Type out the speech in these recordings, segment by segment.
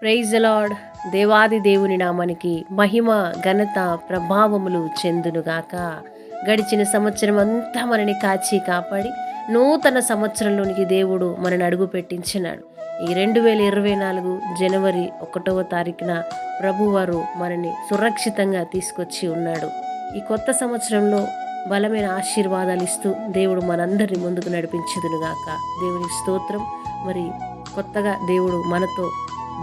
Praise lord దేవాది దేవుని నామానికి మహిమ ఘనత ప్రభావములు చెందునుగాక. గడిచిన సంవత్సరం అంతా మనని కాచి కాపాడి నూతన సంవత్సరంలోనికి దేవుడు మనని అడుగు పెట్టించినాడు. ఈ రెండు వేల ఇరవై నాలుగు జనవరి ఒకటవ తారీఖున ప్రభువారు మనని సురక్షితంగా తీసుకొచ్చి ఉన్నాడు. ఈ కొత్త సంవత్సరంలో బలమైన ఆశీర్వాదాలు ఇస్తూ దేవుడు మనందరిని ముందుకు నడిపించదునుగాక. దేవుని స్తోత్రం. మరి కొత్తగా దేవుడు మనతో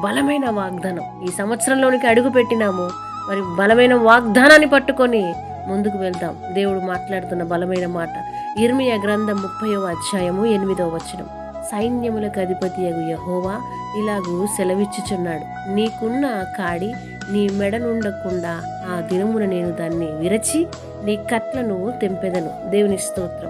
బలమైన వాగ్దానం. ఈ సంవత్సరంలోనికి అడుగు పెట్టినాము. మరి బలమైన వాగ్దానాన్ని పట్టుకొని ముందుకు వెళ్దాం. దేవుడు మాట్లాడుతున్న బలమైన మాట. ఇర్మియ గ్రంథం ముప్పయో అధ్యాయము ఎనిమిదవ వచనం. సైన్యములకు అధిపతి అగు యహోవా ఇలాగూ సెలవిచ్చుచున్నాడు. నీకున్న కాడి నీ మెడనుండకుండా ఆ దినమున నేను దాన్ని విరచి నీ కట్లను తెంపెదను. దేవుని స్తోత్రం.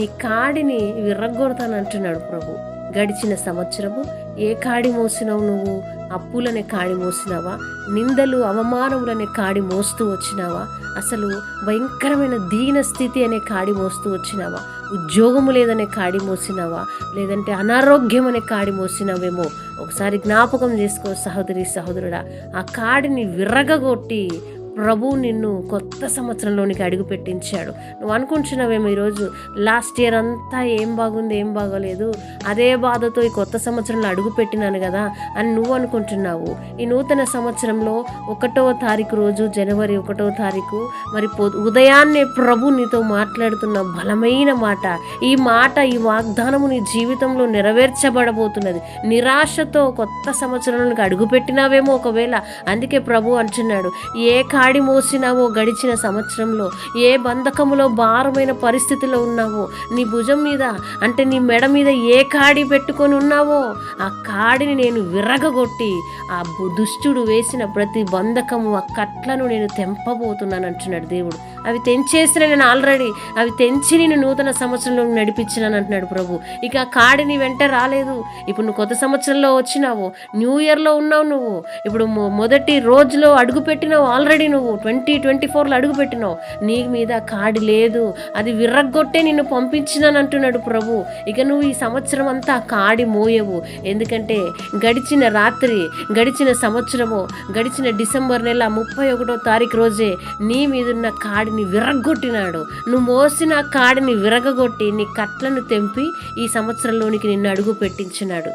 నీ కాడిని విర్రగొడతానంటున్నాడు ప్రభు. గడిచిన సంవత్సరము ఏ కాడి మోసినావు నువ్వు? అప్పులనే కాడి మోసినావా? నిందలు అవమానములనే కాడి మోస్తూ వచ్చినావా? అసలు భయంకరమైన దీన స్థితి అనే కాడి మోస్తూ వచ్చినావా? ఉద్యోగము లేదనే కాడి మోసినావా? లేదంటే అనారోగ్యం అనే కాడి మోసినావేమో? ఒకసారి జ్ఞాపకం చేసుకో సహోదరి సహోదరుడా. ఆ కాడిని విర్రగగొట్టి ప్రభు నిన్ను కొత్త సంవత్సరంలోనికి అడుగు పెట్టించాడు నువ్వు అనుకుంటున్నావేమో ఈరోజు లాస్ట్ ఇయర్ అంతా ఏం బాగుంది ఏం బాగోలేదు. అదే బాధతో ఈ కొత్త సంవత్సరంలో అడుగు పెట్టినాను కదా అని నువ్వు అనుకుంటున్నావు. ఈ నూతన సంవత్సరంలో ఒకటవ తారీఖు రోజు జనవరి ఒకటవ తారీఖు మరి పొ ఉదయాన్నే ప్రభు నీతో మాట్లాడుతున్న బలమైన మాట. ఈ మాట ఈ వాగ్దానము నీ జీవితంలో నెరవేర్చబడబోతున్నది. నిరాశతో కొత్త సంవత్సరంలోకి అడుగు పెట్టినావేమో ఒకవేళ అందుకే ప్రభు అంటున్నాడు ఏ కాడి మోసినావో గడిచిన సంవత్సరంలో? ఏ బంధకములో భారమైన పరిస్థితిలో ఉన్నావో? నీ భుజం మీద అంటే నీ మెడ మీద ఏ కాడి పెట్టుకొని ఉన్నావో? ఆ కాడిని నేను విరగగొట్టి ఆ దుష్టుడు వేసిన ప్రతి బంధకము ఆ కట్లను నేను తెంపబోతున్నాను అంటున్నాడు దేవుడు. అవి తెంచేసిన నేను ఆల్రెడీ అవి తెంచి నేను నూతన సంవత్సరంలో నడిపించినాను అంటున్నాడు ప్రభు. ఇక ఆ కాడి నీ వెంట రాలేదు. ఇప్పుడు నువ్వు కొత్త సంవత్సరంలో వచ్చినావు. న్యూ ఇయర్లో ఉన్నావు నువ్వు. ఇప్పుడు మొదటి రోజులో అడుగు పెట్టినావు ఆల్రెడీ నువ్వు ట్వంటీ ట్వంటీ ఫోర్లో అడుగు పెట్టినావు. నీ మీద కాడి లేదు. అది విర్రగొట్టే నిన్ను పంపించినాను అంటున్నాడు ప్రభు. ఇక నువ్వు ఈ సంవత్సరం అంతా కాడి మోయవు. ఎందుకంటే గడిచిన రాత్రి గడిచిన సంవత్సరము గడిచిన డిసెంబర్ నెల ముప్పై ఒకటో తారీఖు రోజే నీ మీదున్న కాడిని విరగొట్టినాడు నువ్వు మోసిన కాడిని విరగగొట్టి నీ కట్లను తెంపి ఈ సంవత్సరంలోనికి నిన్ను అడుగు పెట్టించినాడు.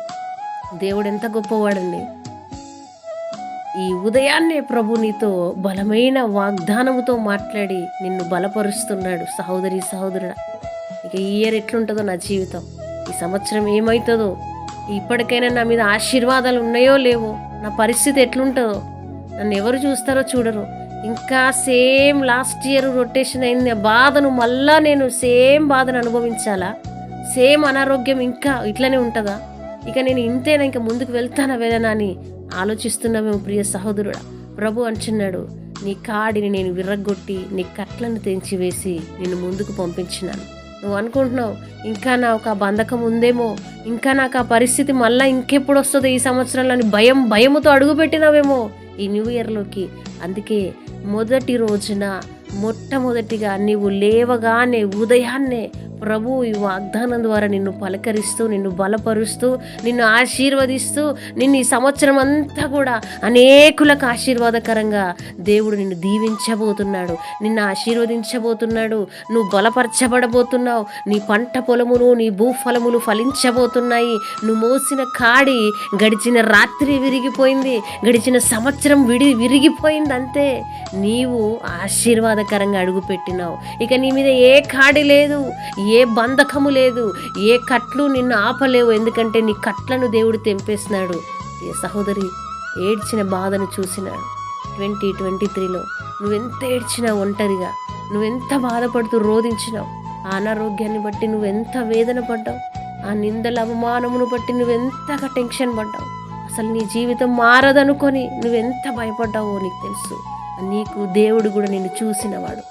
దేవుడు ఎంత గొప్పవాడండి. ఈ ఉదయాన్నే ప్రభు నీతో బలమైన వాగ్దానముతో మాట్లాడి నిన్ను బలపరుస్తున్నాడు. సహోదరి సహోదరుడ ఇక ఈ ఇయర్ ఎట్లుంటుందో నా జీవితం. ఈ సంవత్సరం ఏమవుతుందో ఇప్పటికైనా నా మీద ఆశీర్వాదాలు ఉన్నాయో లేవో నా పరిస్థితి ఎట్లుంటుందో నన్ను ఎవరు చూస్తారో చూడరు. ఇంకా సేమ్ లాస్ట్ ఇయర్ రొటేషన్ అయింది. బాధను మళ్ళా నేను సేమ్ బాధను అనుభవించాలా? సేమ్ అనారోగ్యం ఇంకా ఇట్లనే ఉంటుందా? ఇక నేను ఇంతేనా? ఇంకా ముందుకు వెళ్తానా వెళ్ళనా అని ఆలోచిస్తున్నామేమో ప్రియ సహోదరుడా. ప్రభు అంటున్నాడు నీ కాడిని నేను విర్రగొట్టి నీ కట్లను తెంచివేసి నిన్ను ముందుకు పంపించినాను. నువ్వు అనుకుంటున్నావు ఇంకా నా ఒక బంధకం ఉందేమో ఇంకా నాకు ఆ పరిస్థితి మళ్ళీ ఇంకెప్పుడు వస్తుందో ఈ సంవత్సరంలో అని భయం భయముతో అడుగుపెట్టినావేమో ఈ న్యూ ఇయర్లోకి. అందుకే మొదటి రోజున మొట్టమొదటిగా నీవు లేవగానే ఉదయాన్నే ప్రభు ఈ వాగ్దానం ద్వారా నిన్ను పలకరిస్తూ నిన్ను బలపరుస్తూ నిన్ను ఆశీర్వదిస్తూ నిన్ను ఈ సంవత్సరం అంతా కూడా అనేకులకు ఆశీర్వాదకరంగా దేవుడు నిన్ను దీవించబోతున్నాడు. నిన్ను ఆశీర్వదించబోతున్నాడు. నువ్వు బలపరచబడబోతున్నావు. నీ పంట పొలములు నీ భూఫలములు ఫలించబోతున్నాయి. నువ్వు మోసిన కాడి గడిచిన రాత్రి విరిగిపోయింది. గడిచిన సంవత్సరం విడి విరిగిపోయింది అంతే. నీవు ఆశీర్వాదకరంగా అడుగుపెట్టినావు. ఇక నీ మీద ఏ కాడి లేదు. ఏ బంధకము లేదు ఏ కట్లు నిన్ను ఆపలేవు. ఎందుకంటే నీ కట్లను దేవుడు తెంపేసినాడు. ఏ సహోదరి ఏడ్చిన బాధను చూసినాడు. ట్వంటీ ట్వంటీ త్రీలో నువ్వెంత ఏడ్చినా ఒంటరిగా నువ్వెంత బాధపడుతూ రోధించినావు. ఆ అనారోగ్యాన్ని బట్టి నువ్వెంత వేదన పడ్డావు. ఆ నిందల అవమానమును బట్టి నువ్వెంతగా టెన్షన్ పడ్డావు. అసలు నీ జీవితం మారదనుకొని నువ్వెంత భయపడ్డావో నీకు తెలుసు. నీకు దేవుడు కూడా నిన్ను చూసినవాడు.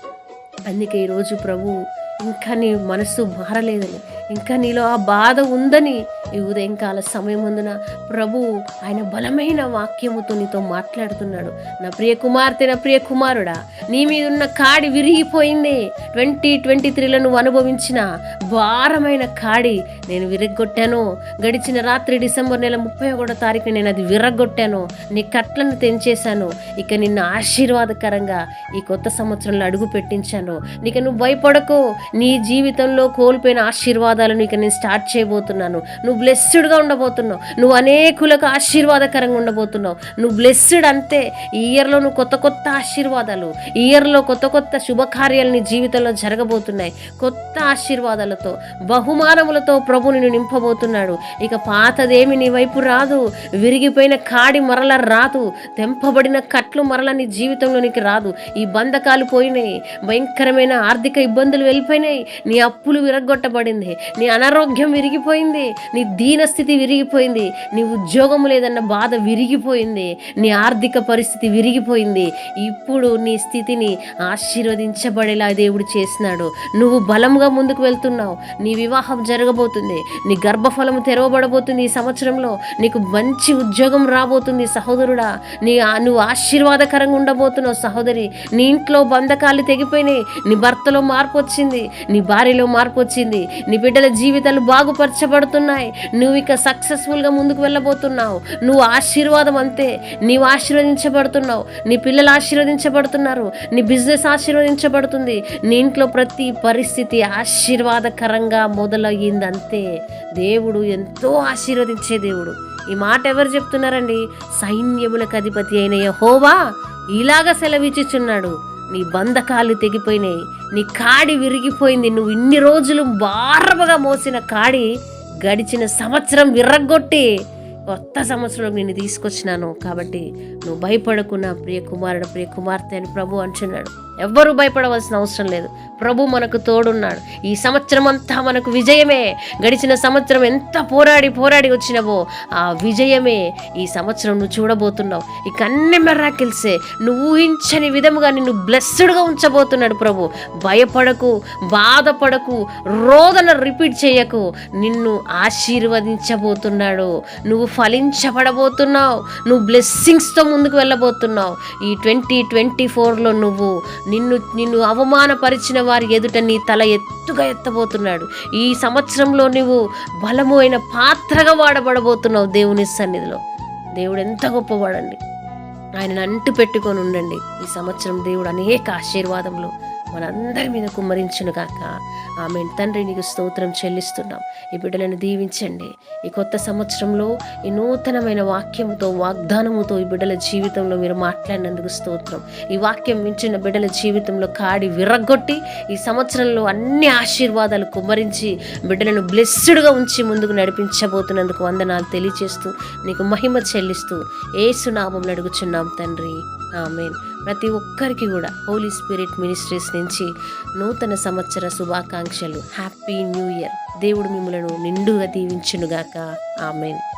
అందుకే ఈరోజు ప్రభు ఇంకా నీ మనసు మారలేదని. ఇంకా నీలో ఆ బాధ ఉందని ఈ ఉదయంకాల సమయం ముందున ప్రభు ఆయన బలమైన వాక్యముతో నీతో మాట్లాడుతున్నాడు. నా ప్రియ కుమార్తె నా ప్రియ కుమారుడా నీ మీద ఉన్న కాడి విరిగిపోయింది. ట్వంటీ ట్వంటీ త్రీలో నువ్వు అనుభవించిన భారమైన కాడి నేను విరగొట్టాను గడిచిన రాత్రి డిసెంబర్ నెల ముప్పై ఒకటో తారీఖు నేను అది విరగొట్టాను నీ కట్లను తెంచేశాను. ఇక నిన్ను ఆశీర్వాదకరంగా ఈ కొత్త సంవత్సరంలో అడుగు పెట్టించాను నీకు నువ్వు భయపడకు. నీ జీవితంలో కోల్పోయిన ఆశీర్వాదం ఆశీర్వాదాలను ఇక నేను స్టార్ట్ చేయబోతున్నాను. నువ్వు బ్లెస్సుడ్గా ఉండబోతున్నావు. నువ్వు అనేకులకు ఆశీర్వాదకరంగా ఉండబోతున్నావు. నువ్వు బ్లెస్సుడ్ అంతే ఈ ఇయర్లో నువ్వు కొత్త కొత్త ఆశీర్వాదాలు ఈ ఇయర్లో కొత్త కొత్త శుభకార్యాలు నీ జీవితంలో జరగబోతున్నాయి. కొత్త ఆశీర్వాదాలతో బహుమానములతో ప్రభు నిన్ను నింపబోతున్నాడు. ఇక పాతదేమి నీ వైపు రాదు. విరిగిపోయిన కాడి మరల రాదు. తెంపబడిన కట్లు మరల నీ జీవితంలోనికి రాదు. ఈ బంధకాలు పోయినాయి. భయంకరమైన ఆర్థిక ఇబ్బందులు వెళ్ళిపోయినాయి. నీ అప్పులు విరగొట్టబడింది నీ అనారోగ్యం విరిగిపోయింది నీ దీనస్థితి విరిగిపోయింది నీ ఉద్యోగం లేదన్న బాధ విరిగిపోయింది నీ ఆర్థిక పరిస్థితి విరిగిపోయింది. ఇప్పుడు నీ స్థితిని ఆశీర్వదించబడేలా దేవుడు చేసినాడు నువ్వు బలంగా ముందుకు వెళ్తున్నావు. నీ వివాహం జరగబోతుంది. నీ గర్భఫలం తెరవబడబోతుంది ఈ సంవత్సరంలో. నీకు మంచి ఉద్యోగం రాబోతుంది సహోదరుడా. నీ నువ్వు ఆశీర్వాదకరంగా ఉండబోతున్నావు సహోదరి. నీ ఇంట్లో బంధకాలు తెగిపోయినాయి. నీ భర్తలో మార్పు వచ్చింది. నీ భార్యలో మార్పు వచ్చింది. నీ బిడ్డ బిడ్డల జీవితాలు బాగుపరచబడుతున్నాయి. నువ్వు ఇక సక్సెస్ఫుల్గా ముందుకు వెళ్ళబోతున్నావు. నువ్వు ఆశీర్వాదం అంతే. నీవు ఆశీర్వదించబడుతున్నావు. నీ పిల్లలు ఆశీర్వదించబడుతున్నారు. నీ బిజినెస్ ఆశీర్వదించబడుతుంది. నీ ఇంట్లో ప్రతి పరిస్థితి ఆశీర్వాదకరంగా మొదలయ్యింది అంతే దేవుడు ఎంతో ఆశీర్వదించే దేవుడు. ఈ మాట ఎవరు చెప్తున్నారండి? సైన్యములకు అధిపతి అయిన యహోవా ఇలాగ సెలవిచ్చుచున్నాడు. నీ బంధకాలు తెగిపోయినాయి. నీ కాడి విరిగిపోయింది. నువ్వు ఇన్ని రోజులు బారబగా మోసిన కాడి గడిచిన సంవత్సరం విర్రగొట్టి కొత్త సంవత్సరంలో నేను తీసుకొచ్చినాను. కాబట్టి నువ్వు భయపడకు నా ప్రియ కుమారుడు ప్రియ కుమార్తె అని ప్రభు అంటున్నాడు. ఎవ్వరూ భయపడవలసిన అవసరం లేదు. ప్రభు మనకు తోడున్నాడు. ఈ సంవత్సరం అంతా మనకు విజయమే. గడిచిన సంవత్సరం ఎంత పోరాడి పోరాడి వచ్చినవో ఆ విజయమే ఈ సంవత్సరం నువ్వు చూడబోతున్నావు. ఇక అన్ని మెర్రాకిల్సే నువ్వు ఊహించని విధముగా నిన్ను బ్లెస్డ్గా ఉంచబోతున్నాడు ప్రభు. భయపడకు బాధపడకు రోదన రిపీట్ చేయకు. నిన్ను ఆశీర్వదించబోతున్నాడు. నువ్వు ఫలించబడబోతున్నావు. నువ్వు బ్లెస్సింగ్స్తో ముందుకు వెళ్ళబోతున్నావు. ఈ ట్వంటీ ట్వంటీ ఫోర్లో నువ్వు నిన్ను నిన్ను అవమానపరిచిన వారి ఎదుట నీ తల ఎత్తుగా ఎత్తబోతున్నాడు. ఈ సంవత్సరంలో నువ్వు బలము అయిన పాత్రగా వాడబడబోతున్నావు దేవుని సన్నిధిలో. దేవుడు ఎంత గొప్పవాడండి. ఆయనను అంటు పెట్టుకొని ఉండండి. ఈ సంవత్సరం దేవుడు అనేక ఆశీర్వాదములు మనందరి మీద కుమ్మరించునుగాక ఆమె తండ్రి నీకు స్తోత్రం చెల్లిస్తున్నాం. ఈ బిడ్డలను దీవించండి. ఈ కొత్త సంవత్సరంలో ఈ నూతనమైన వాక్యముతో వాగ్దానముతో ఈ బిడ్డల జీవితంలో మీరు మాట్లాడినందుకు స్తోత్రం. ఈ వాక్యం మించిన బిడ్డల జీవితంలో కాడి విరగొట్టి ఈ సంవత్సరంలో అన్ని ఆశీర్వాదాలు కుమ్మరించి బిడ్డలను బ్లెస్సుడ్గా ఉంచి ముందుకు నడిపించబోతున్నందుకు వందనాలు తెలియచేస్తూ నీకు మహిమ చెల్లిస్తూ ఏసునామంలో అడుగుచున్నాం తండ్రి. ఆమెన్. ప్రతి ఒక్కరికి కూడా హోలీ స్పిరిట్ మినిస్ట్రీస్ నుంచి నూతన సంవత్సర శుభాకాంక్షలు. హ్యాపీ న్యూ ఇయర్ దేవుడు మిమ్మలను నిండుగా దీవించునుగాక. ఆమెన్.